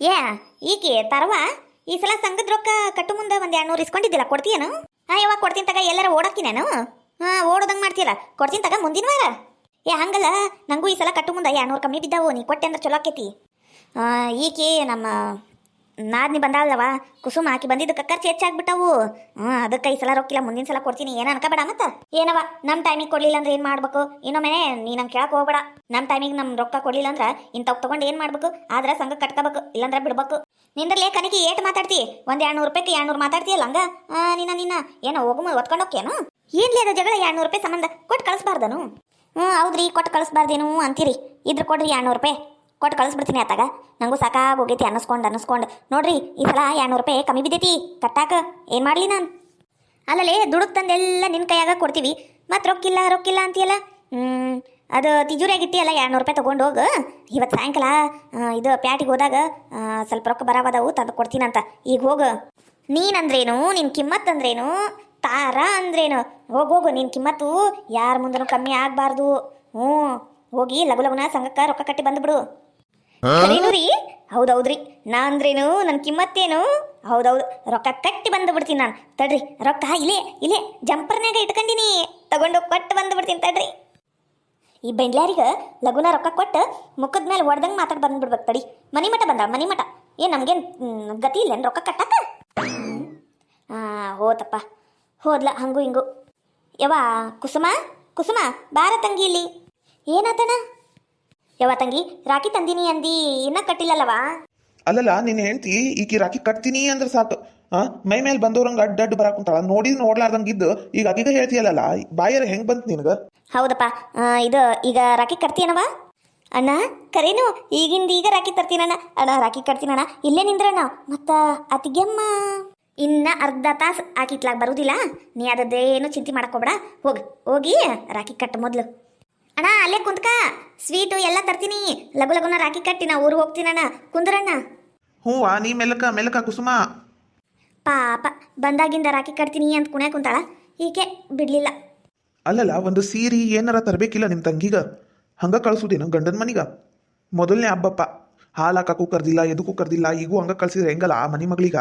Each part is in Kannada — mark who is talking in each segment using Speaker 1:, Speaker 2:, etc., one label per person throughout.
Speaker 1: ಏ, ಈಕೆ ತರವ? ಈ ಸಲ ಸಂಘದ ರೊಕ್ಕ ಕಟ್ಟು ಮುಂದೆ ಒಂದು ಎರಡ್ನೂರು ಇಸ್ಕೊಂಡಿದ್ದಿಲ್ಲ, ಕೊಡ್ತೀಯೇನು? ಹಾಂ ಯಾವಾಗ ಕೊಡ್ತೀನಿ ತಗ, ಎಲ್ಲರ ನಾನು ಹಾ, ಓಡೋದಂಗೆ ಮಾಡ್ತೀಯಲ್ಲ, ಕೊಡ್ತೀನಿ ತಗ ಮುಂದಿನ ವಾರ ಏ, ಹಂಗಲ್ಲ, ನಂಗೂ ಈ ಸಲ ಕಟ್ಟು ಮುಂದೆ ಎರಡ್ನೂರು ಕಮ್ಮಿ ಬಿದ್ದಾವು, ನೀ ಕೊಟ್ಟೆ ಅಂದ್ರೆ ಚಲೋ ಆಕೈತಿ. ಈಕೆ ನಮ್ಮ ನಾದ್ನಿ ಬಂದಾಳವ ಕುಸುಮ ಹಾಕಿ ಬಂದಿದ್ದಕ್ಕೆ ಖರ್ಚು ಹೆಚ್ಚಾಗ್ಬಿಟ್ಟವು. ಹ್ಞೂ ಅದಕ್ಕೆ ಈ ಸಲ ರೊಕ್ಕಿಲ್ಲ, ಮುಂದಿನ ಸಲ ಕೊಡ್ತೀನಿ. ಏನು ಅನ್ಕೋಬೇಡ ಮತ್ತ? ಏನವ ನಮ್ಮ ಟೈಮಿಗೆ ಕೊಡಲಿಲ್ಲ ಅಂದ್ರೆ ಏನು ಮಾಡ್ಬೇಕು? ಇನ್ನೊಮ್ಮೆ ನೀ ನಂಗೆ ಕೇಳಕ್ಕೆ ಹೋಗ್ಬೇಡ. ನಮ್ಮ ಟೈಮಿಗೆ ನಮ್ಮ ರೊಕ್ಕ ಕೊಡ್ಲಿಲ್ಲ ಅಂದ್ರೆ ಇಂಥವ್ ತಗೊಂಡು ಏನು ಮಾಡ್ಬೇಕು? ಆದ್ರೆ ಸಂಘ ಕಟ್ಕೋಬೇಕು, ಇಲ್ಲಾಂದ್ರೆ ಬಿಡ್ಬೇಕು. ನಿಂದ್ರಲ್ಲೇ ಕನಿಗೆ ಏಟು ಮಾತಾಡ್ತಿ? ಒಂದು ಎರಡ್ನೂರು ರೂಪಾಯಿಗೆ ಎರಡ್ನೂರು ಮಾತಾಡ್ತೀಯಲ್ಲ ಹಂಗ? ನಿನ್ನ ನಿನ್ನ. ಏನೋ ಹೋಗು ಒತ್ಕೊಂಡು ಹೋಗ್ಯೇನು ಏನ್ಲಿ ಅದು ಜಗಳ? ಎರಡ್ನೂರು ರೂಪಾಯಿ ಸಂಬಂಧ ಕೊಟ್ಟು ಕಳಿಸ್ಬಾರ್ದನು. ಹ್ಞೂ ಹೌದ್ರಿ ಕೊಟ್ಟು ಕಳಿಸ್ಬಾರ್ದೇನು ಅಂತೀರಿ. ಇದ್ರ ಕೊಡ್ರಿ ಎರಡ್ನೂರು ರೂಪಾಯಿ. ಕೊಟ್ಟು ಕಳಿಸ್ಬಿಡ್ತೀನಿ ಆತಾಗ. ನಂಗೂ ಸಾಕಾಗೋಗೈತಿ ಅನ್ನಿಸ್ಕೊಂಡು ಅನ್ನಿಸ್ಕೊಂಡು. ನೋಡ್ರಿ, ಈ ಸಲ ಎರಡ್ನೂರು ರೂಪಾಯಿ ಕಮ್ಮಿ ಬಿದ್ದೈತಿ. ಕಟ್ಟಾಕ ಏನು ಮಾಡಲಿ ನಾನು? ಅಲ್ಲಲೇ, ದುಡುಕ್ ತಂದೆಲ್ಲ ನಿನ್ನ ಕೈಯಾಗ ಕೊಡ್ತೀವಿ. ಮತ್ತು ರೊಕ್ಕಿಲ್ಲ ರೊಕ್ಕಿಲ್ಲ ಅಂತೀಯಲ್ಲ? ಅದು ತಿಜೂರಿಯಾಗ ಅಲ್ಲ ಎರಡ್ನೂರು ರೂಪಾಯಿ ತೊಗೊಂಡು ಹೋಗು. ಇವತ್ತು ಸಾಯಂಕಾಲ ಇದು ಪ್ಯಾಟಿಗೆ ಹೋದಾಗ ಸ್ವಲ್ಪ ರೊಕ್ಕ ಬರಾವದವು ತಂದು ಕೊಡ್ತೀನಂತ ಈಗ ಹೋಗು. ನೀನಂದ್ರೇನು ನಿನ್ನ ಕಿಮ್ಮತ್ ಅಂದ್ರೇನು, ತಾರ ಅಂದ್ರೇನು? ಹೋಗು ನಿನ್ನ ಕಿಮ್ಮತ್ತು ಯಾರ ಮುಂದೂ ಕಮ್ಮಿ ಆಗಬಾರ್ದು. ಹ್ಞೂ ಹೋಗಿ ಲಗು ಲಘುನ ಸಂಘಕ್ಕೆ ರೊಕ್ಕ ಕಟ್ಟಿ ಬಂದ್ಬಿಡು. ಹೌದೌದ್ರಿ. ನಾ ಅಂದ್ರೇನು ನನ್ನ ಕಿಮ್ಮತ್ತೇನು? ಹೌದೌದು. ರೊಕ್ಕ ಕಟ್ಟಿ ಬಂದು ಬಿಡ್ತೀನಿ ನಾನು. ತಡ್ರಿ. ರೊಕ್ಕ ಇಲ್ಲೇ ಇಲ್ಲೇ. ಜಂಪರ್ನಾಗ ಇಟ್ಕೊಂಡಿನಿ. ತಗೊಂಡು ಕೊಟ್ಟು ಬಂದು ಬಿಡ್ತೀನಿ ತಡ್ರಿ. ಈ ಬೆಂಡ್ಲಾರಿಗೆ ಲಗುನ ರೊಕ್ಕ ಕೊಟ್ಟು ಮುಖದ ಮೇಲೆ ಹೊಡೆದಂಗೆ ಮಾತಾಡಿ ಬಂದ್ಬಿಡ್ಬೇಕು ತಡಿ. ಮನಿ ಮಠ ಬಂದ, ಮನಿ ಮಠ. ಏನ್ ನಮ್ಗೇನ್ ಗತಿ ಇಲ್ಲ ರೊಕ್ಕ ಕಟ್ಟಕ್ಕ ಆ, ಹೋತಪ್ಪ. ಹೋದ್ಲ, ಹಂಗು ಹಿಂಗು. ಯವ್ವಾ, ಕುಸುಮ? ಕುಸುಮ, ಬಾರ ತಂಗಿ ಇಲ್ಲಿ. ಏನಾತಣ ಯವ್ವ ತಂಗಿ ರಾಖಿ ತಂದಿನಿ ಅಂದಿ ಇನ್ನ ಕಟ್ಟಿಲ್ಲಲ್ಲವಾ
Speaker 2: ಅಲ್ಲಲ್ಲ ನಿನ್ನ ಹೇಳ್ತಿ ಈಕಿ ರಾಖಿ ಕಟ್ತೀನಿ ಅಂದ್ರೆ ಸಾಕು. ಆ ಮೈ ಮೇಲೆ ಬಂದವ್ರಂಗೆ ಅಡ್ಡ ಅಡ್ಡ ಬರಾಕ್ ಕುಂತಾಳ. ನೋಡಿ ನೋಡ್ಲಾರ್ದಂಗ ಇದ್ದು ಈಗ ಆಕಿಗ ಹೇಳ್ತೀಯಲ್ಲ ಬಾಯರ ಹೆಂಗ್ ಬಂತು ನಿನಗ?
Speaker 1: ಹೌದಪ್ಪ. ಆ, ಇದು ಈಗ ರಾಖಿ ಕಟ್ತೀನವ ಅಣ್ಣ ಕರೇನು ಈಗಿಂದ ಈಗ ರಾಖಿ ತರ್ತೀನಣ್ಣ. ಅಣ್ಣ ರಾಖಿ ಕಟ್ತೀನಣ್ಣ. ಇಲ್ಲೇ ನಿಂದ್ರಣ್ಣ. ಮತ್ತ ಅತಿಗೆಮ್ಮ ಇನ್ನ ಅರ್ಧ ತಾಸು ಆಕಿತ್ಲಾಗ ಬರುದಿಲ್ಲ. ನೀ ಅದದ್ದೇನು ಚಿಂತೆ ಮಾಡ್ಕೋಬೇಡ ಹೋಗಿ ಹೋಗಿ ರಾಖಿ ಕಟ್ಟ ಮೊದ್ಲು. ಅಣ್ಣ ಅಲ್ಲೇ ಕುಂತ್ಕ. ಸ್ವೀಟು ಎಲ್ಲ ತರ್ತೀನಿ. ಲಗು ಲಗುನ ರಾಖಿ ಕಟ್ಟಿನ ನಾ ಊರಿಗೆ ಹೋಗ್ತೀನಣ್ಣ ಕುಂದ್ರಣ್ಣ.
Speaker 2: ಹ್ಞೂ ನೀ ಮೆಲಕ ಮೆಲಕ ಕುಸುಮ.
Speaker 1: ಪಾಪ ಬಂದಾಗಿಂದ ರಾಖಿ ಕಟ್ತೀನಿ ಅಂತ ಕುಣ್ಯಾಕ ಕುಂತಾಳ. ಈಕೆ ಬಿಡ್ಲಿಲ್ಲ.
Speaker 2: ಅಲ್ಲಲ್ಲ ಒಂದು ಸೀರೆ ಏನಾರ ತರಬೇಕಿಲ್ಲ ನಿಮ್ಮ ತಂಗಿಗ? ಹಂಗ ಕಳ್ಸುದೇನು ಗಂಡನ ಮನಿಗ? ಮೊದಲನೇ ಹಬ್ಬಪ್ಪ ಹಾಲು ಹಾಕಕ್ಕೂ ಕರ್ದಿಲ್ಲ ಎದಕ್ಕೂ ಕರ್ದಿಲ್ಲ ಈಗೂ ಹಂಗ ಕಳ್ಸಿದ್ರೆ ಹೆಂಗಲ್ಲ ಆ ಮನಿ ಮಗಳಿಗ?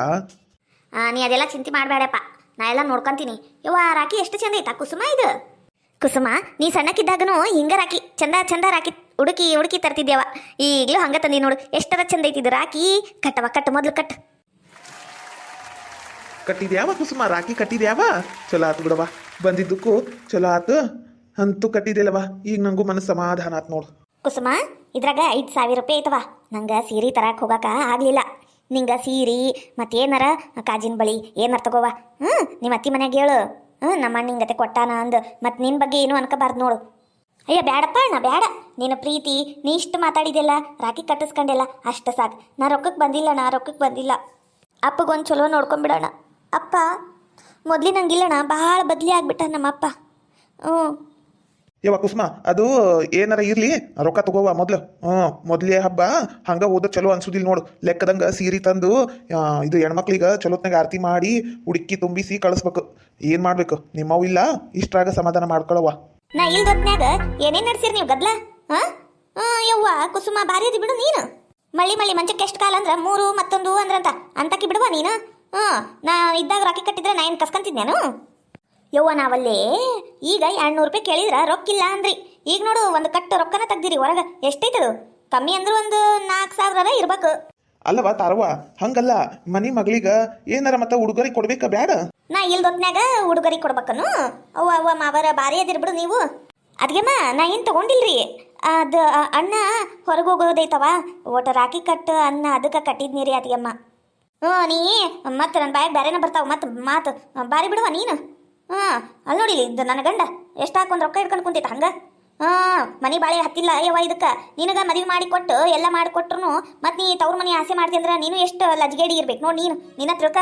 Speaker 1: ಆ, ನೀ ಅದೆಲ್ಲ ಚಿಂತೆ ಮಾಡಬೇಡಪ್ಪ. ನಾ ಎಲ್ಲ ನೋಡ್ಕೊಂತೀನಿ. ಯವ್ವ ರಾಖಿ ಎಷ್ಟು ಚಂದ ಐತಾ ಕುಸುಮ ಇದು? ಕುಸುಮ ನೀ ಸಣ್ಣಕ್ಕಿದ್ದಾಗನು ಹಿಂಗ ರಾಕಿ ಚಂದ ಚಂದ ರಾಕಿ ಹುಡುಕಿ ಹುಡುಕಿ ತರ್ತಿದ್ಯವ. ಈಗಲೂ ಹಂಗ ತಂದಿ ನೋಡು ಎಷ್ಟರ ಚಂದ ಐತಿದ್ದು ರಾಕಿ. ಕಟ್ಟವ ಕಟ್ಟು ಮೊದ್ಲು ಕಟ್.
Speaker 2: ಕಟ್ಟಿದ್ಯಾವ ಕುಸುಮ ರಾಕಿ ಕಟ್ಟಿದ್ಯಾವ? ಚಲೋ ಆತು ಬಿಡವ ಬಂದಿದ್ದಕ್ಕೂ ಚಲೋ ಆತು. ಅಂತೂ ಕಟ್ಟಿದಿಲ್ಲವ ಈಗ ನಂಗೂ ಮನಸ್ಸು ಸಮಾಧಾನ ಆತ್ ನೋಡು.
Speaker 1: ಕುಸುಮ ಇದ್ರಾಗ ಐದು ಸಾವಿರ ರೂಪಾಯಿ ಐತವ ನಂಗೆ ಸೀರೆ ತರಕ್ಕೆ ಹೋಗಾಕ ಆಗಲಿಲ್ಲ. ನಿಂಗೆ ಸೀರೆ ಮತ್ತೇನಾರ ಕಾಜಿನ ಬಳಿ ಏನಾರ ತಗೋವ. ಹ್ಞೂ ನಿಮ್ಮ ಅತ್ತಿ ಮನ್ಯಾಗ ಹೇಳು. ಹ್ಞೂ ನಮ್ಮ ಅಣ್ಣ ಹಿಂಗತೆ ಕೊಟ್ಟಾನ ಅಂದು. ಮತ್ತು ನಿನ್ನ ಬಗ್ಗೆ ಏನು ಅನ್ಕೋಬಾರ್ದು ನೋಡು. ಅಯ್ಯ ಬೇಡಪ್ಪ ಅಣ್ಣ ಬೇಡ ನೀನು ಪ್ರೀತಿ, ನೀ ಇಷ್ಟು ಮಾತಾಡಿದೆಲ್ಲ ರಾಖಿ ಕಟ್ಟಿಸ್ಕೊಂಡೆಲ್ಲ, ಅಷ್ಟು ಸಾಕು. ನಾ ರೊಕ್ಕಕ್ಕೆ ಬಂದಿಲ್ಲ ನಾ ರೊಕ್ಕಕ್ಕೆ ಬಂದಿಲ್ಲ. ಅಪ್ಪಗೊಂದು ಚಲೋ ನೋಡ್ಕೊಂಬಿಡೋಣ. ಅಪ್ಪ, ಮೊದಲಿನಂಗಿಲ್ಲಣ್ಣ ಭಾಳ ಬದಲಿ ಆಗ್ಬಿಟ್ಟ ನಮ್ಮಪ್ಪ. ಹ್ಞೂ
Speaker 2: ಯವ್ವ ಕುಸುಮ, ಅದು ಏನಾರ ಇರ್ಲಿ? ರೊಕ್ಕ ತಗೋವ ಮೊದ್ಲು. ಹ್ಞೂ, ಮೊದ್ಲೇ ಹಬ್ಬ, ಹಂಗೆ ಹೋದ ಚಲೋ ಅನ್ಸುದಿಲ್ಲ ನೋಡು. ಲೆಕ್ಕದಂಗ ಸೀರೆ ತಂದು ಇದು ಹೆಣ್ಮಕ್ಳಿಗೆ ಚಲೋತ್ನಾಗ ಆರತಿ ಮಾಡಿ, ಹುಡುಕಿ ತುಂಬಿಸಿ ಕಳಿಸ್ಬೇಕು. ಏನ್ ಮಾಡ್ಬೇಕು? ನಿಮ್ಮವು ಇಲ್ಲ ಇಷ್ಟಾಗ ಸಮಾಧಾನ ಮಾಡ್ಕೊಳವ
Speaker 1: ನಾ ಇಲ್ದೊತ್ನ್ಯಾಗ ಏನೇನ್ ನಡ್ಸಿರ್ ನೀವು ಗದ್ಲ? ಯವ್ವ, ಕುಸುಮ ಬಾರಿ ಅದು ಬಿಡು ನೀನು. ಮಳ್ಳಿ ಮಳ್ಳಿ ಮಂಚಕ್ಕೆ ಎಷ್ಟು ಕಾಲ ಅಂದ್ರೆ ಮೂರು, ಮತ್ತೊಂದು ಅಂದ್ರಂತ. ಅಂತಕ್ಕೆ ಬಿಡುವ ನೀನು? ಹಾ ನಾ ಇದ್ದಾಗ ರಾಕಿ ಕಟ್ಟಿದ್ರೆ ನಾ ಏನು ಕಸ್ಕಂತಿದ್ನೇನು ಯವ್ವ ನಾವಲ್ಲೇ ಈಗ ಎರಡ್ನೂರು ರೂಪಾಯಿ ಕೇಳಿದ್ರ ರೊಕ್ಕಿಲ್ಲ ಅಂದ್ರಿ. ಈಗ ನೋಡು ಒಂದು ಕಟ್ಟು ರೊಕ್ಕನ ತೆಗ್ದಿರಿ ಹೊರಗ ಎಷ್ಟೈತದು ಕಮ್ಮಿ ಅಂದ್ರೆ ಒಂದು ನಾಲ್ಕು ಸಾವಿರ ಇರ್ಬೇಕು.
Speaker 2: ಅಲ್ಲವಾ ತಾರವ ಹಂಗಲ್ಲ. ಮನಿ ಮಗಳಿಗ ಏನಾರ ಮತ್ತ ಉಡುಗೊರೆ ಕೊಡ್ಬೇಕ ಬ್ಯಾಡ.
Speaker 1: ನಾ ಇಲ್ದೊತ್ನ್ಯಾಗ ಉಡುಗೊರೆ ಕೊಡ್ಬೇಕನು ಅವ್ವ ಅವ್ವ ಮಾವರ ಬಾರಿ ಅದಿರ್ ಬಿಡು ನೀವು. ಅದ್ಗೆಮ್ಮ ನಾ ಏನು ತಗೊಂಡಿಲ್ರಿ? ಅದು ಅಣ್ಣ ಹೊರಗೆ ಹೋಗೋದೈತವ. ಒಟ್ಟು ರಾಕಿ ಕಟ್ಟು ಅನ್ನ ಅದಕ್ಕೆ ಕಟ್ಟಿದ್ನಿ ರೀ ಅದ್ಗೆಮ್ಮ ಹ್ಞೂ ನೀ ಮತ್ತೆ ನನ್ನ ಬಾಯಾಗ ಬೇರೆನ ಬರ್ತಾವ. ಮತ್ತೆ ಮಾತು ಬಾರಿ ಬಿಡುವ ನೀನು. ಹಾಂ ಅಲ್ಲಿ ನೋಡಿಲಿ ಇದು ನನ್ನ ಗಂಡ. ಎಷ್ಟು ಹಾಕೊಂಡು ರೊಕ್ಕ ಇಟ್ಕೊಂಡು ಕುಂತೈತೆ ಹಂಗೆ? ಹಾಂ, ಮನೆ ಬಾಳೆ ಹತ್ತಿಲ್ಲ, ಯವ್ವ ಇದಕ್ಕೆ. ನಿನಗ ಮದುವೆ ಮಾಡಿ ಕೊಟ್ಟು, ಎಲ್ಲ ಮಾಡಿ ಮತ್ತು ನೀ ತವ್ರ ಮನೆ ಆಸೆ ಮಾಡ್ತಿ ಅಂದ್ರೆ ನೀನು ಎಷ್ಟು ಲಜ್ಗೇಡಿ ಇರ್ಬೇಕು. ನೋಡಿ ನೀನು, ನಿನ್ನ ತಿಳ್ಕ.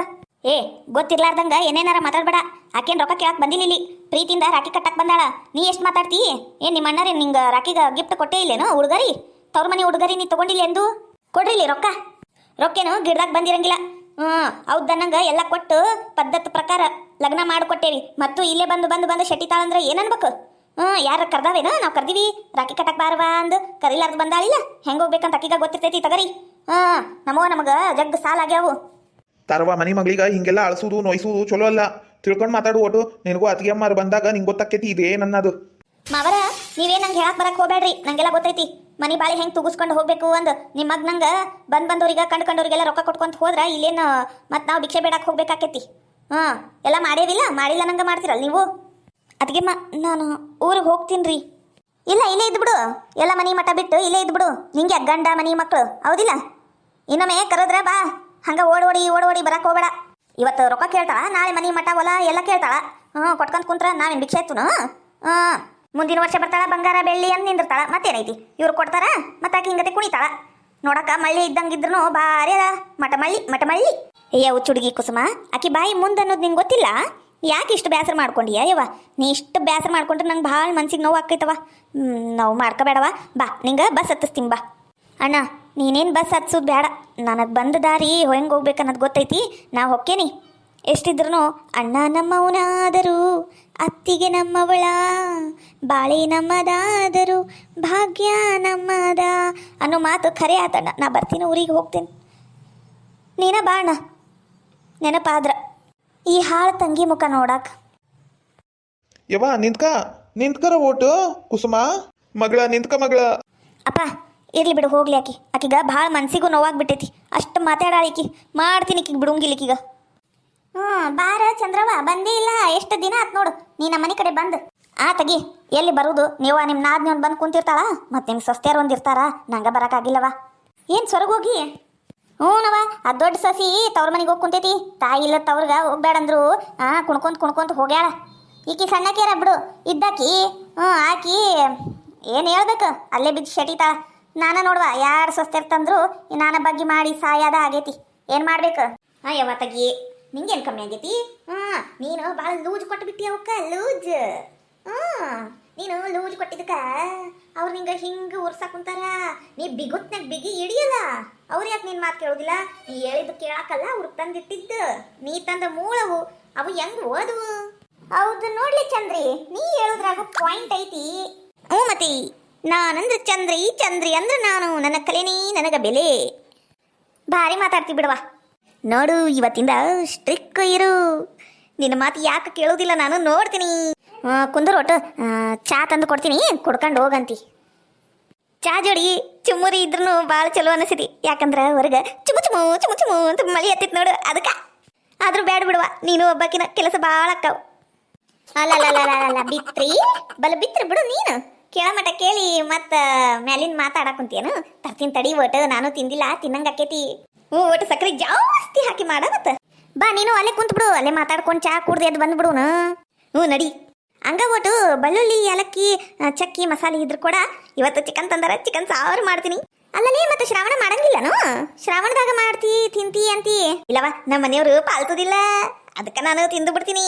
Speaker 1: ಏ, ಗೊತ್ತಿರ್ಲಾರ್ದಂಗ ಏನೇನಾರ ಮಾತಾಡ್ಬೇಡ. ಆಕೇನ್ ರೊಕ್ಕ ಕೇಳಕ್ ಬಂದಿಲ್ಲ ಪ್ರೀತಿಯಿಂದ ರಾಖಿ ಕಟ್ಟಕ್ ಬಂದಾಳ. ನೀ ಎಷ್ಟು ಮಾತಾಡ್ತಿ? ಏ ನಿಮ್ಮ ಅಣ್ಣರೇ ನಿಂಗ ರಾಖಿಗೆ ಗಿಫ್ಟ್ ಕೊಟ್ಟೇ ಇಲ್ಲೇನು ಹುಡುಗರಿ ತವ್ರ ಮನೆ ಹುಡುಗರಿ ನೀ ತಗೊಂಡಿಲ್ಲ ಎಂದು? ಕೊಡ್ರಿ ಇಲ್ಲಿ ರೊಕ್ಕ. ರೊಕ್ಕೇನು ಗಿಡದಾಗ ಬಂದಿರಂಗಿಲ್ಲ. ಹ್ಮ್ ಹೌದನ್ನಂಗ ಎಲ್ಲ ಕೊಟ್ಟು ಪದ್ಧತಿ ಪ್ರಕಾರ ಲಗ್ನ ಮಾಡಿಕೊಟ್ಟೇವಿ ಮತ್ತು ಇಲ್ಲೇ ಬಂದು ಬಂದು ಬಂದು ಶೆಟ್ಟಿ ತಾಳಂದ್ರೆ ಏನನ್ಬೇಕು ಹ್ಮ್ ಯಾರ ಕರ್ದಾವೇನ? ನಾವು ಕರ್ದೀವಿ. ರಾಕಿ ಕಟ್ಟಕ್ಕೆ ಬಾರವಾ ಅಂದು. ಕರಿಲಾರ್ದು ಬಂದಾಳಿಲ್ಲ. ಹೆಂಗೆ ಹೋಗ್ಬೇಕಂತ ಅಕ್ಕಿಗ ಗೊತ್ತಿರ್ತೈತಿ ತಗರಿ. ಹಾ ನಮೋ ನಮಗ ಜಗ್ ಸಾಲ ಆಗ್ಯಾವು.
Speaker 2: ತರವ ಮನಿ ಮಗಳಿಗ ಹಿಂಗೆಲ್ಲ ಅಳಸುದು ನೋಯಿಸೋದು ಚಲೋ ಅಲ್ಲ. ತಿಳ್ಕೊಂಡು ಮಾತಾಡು ಒಟ್ಟು. ನಿನಗೂ ಅತ್ತಿಗೆ ಅಮ್ಮಾರು ಬಂದಾಗ ನಿಂಗೆ ಗೊತ್ತಾಕೈತಿ ಇದೇನನ್ನದು
Speaker 1: ಮಾವರ ನೀವೇ ನಂಗೆ ಹೇಳಕ್ ಬರಕ್ ಹೋಗ್ಬೇಡ್ರಿ. ನಂಗೆಲ್ಲ ಗೊತ್ತೈತಿ. ಮನಿ ಬಾಳಿ ಹೆಂಗೆ ತುಗಿಸ್ಕೊಂಡು ಹೋಗ್ಬೇಕು ಅಂದ್. ನಿಮ್ಮ ಮಗ್ ನಂಗೆ ಬಂದ್ ಬಂದವ್ರಿಗೆ ಕಂಡ್ ಕಂಡವ್ರಿಗೆಲ್ಲ ರೊಕ್ಕ ಕೊಟ್ಕೊಂತ ಹೋದ್ರ ಇಲ್ಲೇನು ಮತ್ ನಾವು ಭಿಕ್ಷೆ ಬೇಡಕ್ಕೆ ಹೋಗ್ಬೇಕಾಕೈತಿ. ಹಾ, ಎಲ್ಲ ಮಾಡೇವಿಲ್ಲ ಮಾಡಿಲ್ಲ ನಂಗೆ ಮಾಡ್ತೀರಲ್ಲ ನೀವು? ಅದಕ್ಕೆ ಮ, ನಾನು ಊರಿಗೆ ಹೋಗ್ತೀನ್ರಿ. ಇಲ್ಲ, ಇಲ್ಲೇ ಇದ್ಬಿಡು ಎಲ್ಲ ಮನೆ ಮಠ ಬಿಟ್ಟು ಇಲ್ಲೇ ಇದ್ಬಿಡು ನಿಂಗೆ ಗಂಡ, ಮನೆ ಮಕ್ಕಳು ಹೌದಿಲ್ಲ? ಇನ್ನೊಮ್ಮೆ ಕರೆದ್ರ ಬಾ. ಹಂಗೆ ಓಡಿ ಓಡಿ ಓಡ್ ಓಡಿ ಬರಕ್ಕೆ ಹೋಗ್ಬೇಡ. ಇವತ್ತು ರೊಕ್ಕ ಕೇಳ್ತಾಳ, ನಾಳೆ ಮನೆ ಮಠ, ಹೊಲ ಎಲ್ಲ ಕೇಳ್ತಾಳ. ಹ್ಞೂ ಕೊಟ್ಕೊಂಡು ಕುಂತ್ರ ನಾವೇನು ಭಿಕ್ಷೆ ಆಯ್ತು ಹಾಂ, ಮುಂದಿನ ವರ್ಷ ಬರ್ತಾಳ, ಬಂಗಾರ, ಬೆಳ್ಳಿ ಅಂತ ನಿಂದಿರ್ತಾಳ. ಮತ್ತೇನೈತಿ? ಇವ್ರು ಕೊಡ್ತಾರ ಮತ್ತೆ ಆಕೆ ಹಿಂಗತೆ ಕುಣಿತಾಳ. ನೋಡಕ್ಕ ಮಳ್ಳಿ ಇದ್ದಂಗಿದ್ರು ಭಾರಿ ಅದ. ಮಟ ಮಳ್ಳಿ ಮಟ ಮಳ್ಳಿ. ಏ ಹುಚ್ಚುಡುಗಿ ಕುಸುಮ, ಆಕೆ ಬಾಯಿ ಮುಂದೆ ಅನ್ನೋದು ನಿಂಗೆ ಗೊತ್ತಿಲ್ಲ? ಯಾಕೆ ಇಷ್ಟು ಬೇಸರ ಮಾಡ್ಕೊಂಡಿಯಾ? ಯವ್ವ, ನೀ ಇಷ್ಟು ಬೇಸರ ಮಾಡ್ಕೊಂಡ್ರೆ ನಂಗೆ ಭಾಳ ಮನ್ಸಿಗೆ ನೋವು ಆಕೈತವ ನೋವು ಮಾಡ್ಕೋಬೇಡವ ಬಾ, ನಿಂಗೆ ಬಸ್ ಹತ್ತಿಸ್ತೀನಿ ಬಾ. ಅಣ್ಣ, ನೀನೇನು ಬಸ್ ಹತ್ಸೋದು ಬೇಡ ನನಗೆ ಬಂದ ದಾರಿ ಹೆಂಗೆ ಹೋಗ್ಬೇಕನ್ನೋದು ಗೊತ್ತೈತಿ. ನಾ ಹೊಕ್ಕೇನಿ. ಎಷ್ಟಿದ್ರು ಅಣ್ಣ ನಮ್ಮವನಾದರೂ, ಅತ್ತಿಗೆ ನಮ್ಮವಳ, ಬಾಳೆ ನಮ್ಮದಾದರೂ, ಭಾಗ್ಯ ನಮ್ಮದ ಅನ್ನೋ ಮಾತು ಖರೆ ಆತಣ್ಣ. ನಾ ಬರ್ತೀನಿ ಊರಿಗೆ ಹೋಗ್ತೀನಿ. ನೀನ ಬಾ ಅಣ್ಣ. ನೆನಪಾದ್ರ. ಈ ಹಾಳು ತಂಗಿ ಮುಖ ನೋಡಾಕ.
Speaker 2: ಯವ್ವ ನಿಂತ್ಕ ನಿಂತ್ಕರ ಓಟು ಕುಸುಮ. ಮಗಳ ನಿಂತ್ಕ ಮಗಳ.
Speaker 1: ಅಪ್ಪ ಇರ್ಲಿ ಬಿಡು ಹೋಗ್ಲಿ ಆಕಿ. ಆಕಿಗ ಭಾಳ ಮನ್ಸಿಗೂ ನೋವಾಗ್ಬಿಟ್ಟೈತಿ. ಅಷ್ಟು ಮಾತಾಡಾಳಿಕಿ ಮಾಡ್ತೀನಿ ಈಕಿಗೆ ಬಿಡುಂಗಿಲ್ಲ ಈಕಿಗ. ಹ್ಞೂ ಬಾರ ಚಂದ್ರವ್ವ. ಬಂದೇ ಇಲ್ಲ. ಎಷ್ಟು ದಿನ ಆತ್ ನೋಡು. ನೀ ನಮ್ಮ ಮನೆ ಕಡೆ ಬಂದು. ಆ ತಗಿ. ಎಲ್ಲಿ ಬರುದು? ನೀವು ನಿಮ್ಮ ನಾದ್ನಿ ಒಂದು ಬಂದು ಕುಂತಿರ್ತಾಳ? ಮತ್ತೆ ನಿಮ್ಮ ಸಸ್ತ್ಯಾರು ಒಂದು ಇರ್ತಾರ? ನಂಗೆ ಬರೋಕ್ಕಾಗಿಲ್ಲವ ಏನು ಸೊರಗೋಗಿ ಹ್ಞೂನವ ಆ ದೊಡ್ಡ ಸಸಿ ತವ್ರ ಮನೆಗೆ ಹೋಗಿ ಕುಂತೈತಿ. ತಾಯಿ ಇಲ್ಲ ತವ್ರಗ ಹೋಗ್ಬೇಡಂದ್ರು ಆ, ಕುಣ್ಕೊಂತ ಕುಣ್ಕೊಂತ ಹೋಗ್ಯಾಳ. ಈಕಿ ಸಣ್ಣಕೇರ ಬಿಡು, ಇದ್ದಾಕಿ ಹ್ಞೂ ಆಕಿ, ಏನು ಹೇಳ್ಬೇಕು, ಅಲ್ಲೇ ಬಿದ್ದು ಶಟಿತಾಳ. ನಾನ ನೋಡುವ, ಯಾರು ಸಸ್ತಿರ್ತಂದ್ರು ನಾನ ಬಗ್ಗೆ ಮಾಡಿ ಸಾಯಾದ ಆಗೈತಿ. ಏನು ಮಾಡ್ಬೇಕು? ಹಾಂ ತಗಿ, ನಿಂಗೇನು ಕಮ್ಮಿ ಆಗೈತಿ? ಹ್ಞೂ ನೀನು ಭಾಳ ಲೂಜ್ ಕೊಟ್ಟು ಬಿಟ್ಟಿ ಅವಕ್ಕ ಲೂಜ್. ಹ್ಞೂ ನೀನು ಲೂಜ್ ಕೊಟ್ಟಿದ್ದಕ್ಕ ಅವ್ರು ನಿಂಗೆ ಹಿಂಗೆ ಉರ್ಸಕ್ ಕುಂತಾರ? ನೀ ಬಿಗುತ್ನಾಗ ಬಿಗಿ ಇಡಿಯಲ್ಲ ಅವ್ರು ಯಾಕೆ ನಿನ್ನ ಮಾತು ಕೇಳೋದಿಲ್ಲ? ನೀ ಹೇಳಿದ್ದು ಕೇಳಕ್ಕಲ್ಲ ಅವ್ರು ತಂದಿಟ್ಟಿದ್ದು. ನೀ ತಂದ ಮೂಳವು ಅವು ಹೆಂಗ್ ಓದುವು? ಹೌದು ನೋಡ್ಲಿ ಚಂದ್ರಿ, ನೀ ಹೇಳೋದ್ರಾಗ ಪಾಯಿಂಟ್ ಐತಿ. ಹ್ಞೂ ಮತಿ, ನಾನಂದ್ರೆ ಚಂದ್ರಿ ಚಂದ್ರಿ ಅಂದ್ರೆ ನಾನು. ನನ್ನ ಕಲೆನೇ ನನಗೆ ಬೆಲೆ. ಭಾರಿ ಮಾತಾಡ್ತಿ ಬಿಡವಾ ನೋಡು, ಇವತ್ತಿಂದ ಸ್ಟ್ರಿಕ್ ಇರು. ನಿನ್ನ ಮಾತು ಯಾಕೆ ಕೇಳೋದಿಲ್ಲ ನಾನು ನೋಡ್ತೀನಿ. ಕುಂದ್ರು ಒಟ್ಟು ಚಾ ತಂದು ಕೊಡ್ತೀನಿ. ಕುಡ್ಕೊಂಡು ಹೋಗಂತಿ. ಚಾ ಜೋಡಿ ಚುಮ್ಮುರಿ ಇದ್ರೂ ಭಾಳ ಚಲೋ ಅನಿಸಿತಿ. ಯಾಕಂದ್ರೆ ಹೊರಗೆ ಚುಮು ಚುಮು ಚುಮು ಚುಮು ಅಂತ ಮಳಿ ಹತ್ತಿತ್ತು ನೋಡು ಅದಕ್ಕೆ. ಆದ್ರೂ ಬೇಡ ಬಿಡುವ. ನೀನು ಒಬ್ಬಕಿನ ಕೆಲಸ ಭಾಳ ಅಕ್ಕವು. ಅಲ್ಲ ಬಿತ್ರಿ. ಬಲ ಬಿತ್ರಿ ಬಿಡು ನೀನು. ಕೇಳಮಟ ಕೇಳಿ ಮತ್ತೆ ಮ್ಯಾಲಿನ ಮಾತಾಡಕ್ ಕುಂತೇನು ತರ್ತೀನಿ ತಡಿ ಒಟ್ಟು, ನಾನು ತಿಂದಿಲ್ಲ, ತಿನ್ನಂಗ ಆಕೇತಿ. ಹ್ಞೂ, ಒಟ್ಟು ಸಕ್ಕರೆ ಜಾಸ್ತಿ ಹಾಕಿ ಮಾಡ ಮತ್ತೆ. ಬಾ ನೀನು ಅಲ್ಲೇ ಕುಂತ್ಬಿಡು, ಅಲ್ಲೇ ಮಾತಾಡ್ಕೊಂಡು ಚಾ ಕುಡ್ದು ಎದ್ದು ಬಂದ್ಬಿಡುನ. ಹ್ಞೂ, ನಡಿ. ಹಂಗ ಒಟ್ಟು ಬೆಳ್ಳುಳ್ಳಿ, ಏಲಕ್ಕಿ ಚಕ್ಕಿ, ಮಸಾಲೆ ಇದ್ರು ಕೂಡ ಇವತ್ತು ಚಿಕನ್ ತಂದಾರ ಚಿಕನ್ ಸಾರು ಮಾಡ್ತೀನಿ. ಅಲ್ಲಲ್ಲಿ ಮತ್ತೆ ಶ್ರಾವಣ ಮಾಡಂಗಿಲ್ಲನು? ಶ್ರಾವಣದಾಗ ಮಾಡ್ತಿ, ತಿಂತಿ ಅಂತಿ. ಇಲ್ಲವ ನಮ್ಮ ಮನೆಯವರು ಪಾಲ್ತದಿಲ್ಲ ಅದಕ್ಕೆ ನಾನು ತಿಂದು ಬಿಡ್ತೀನಿ.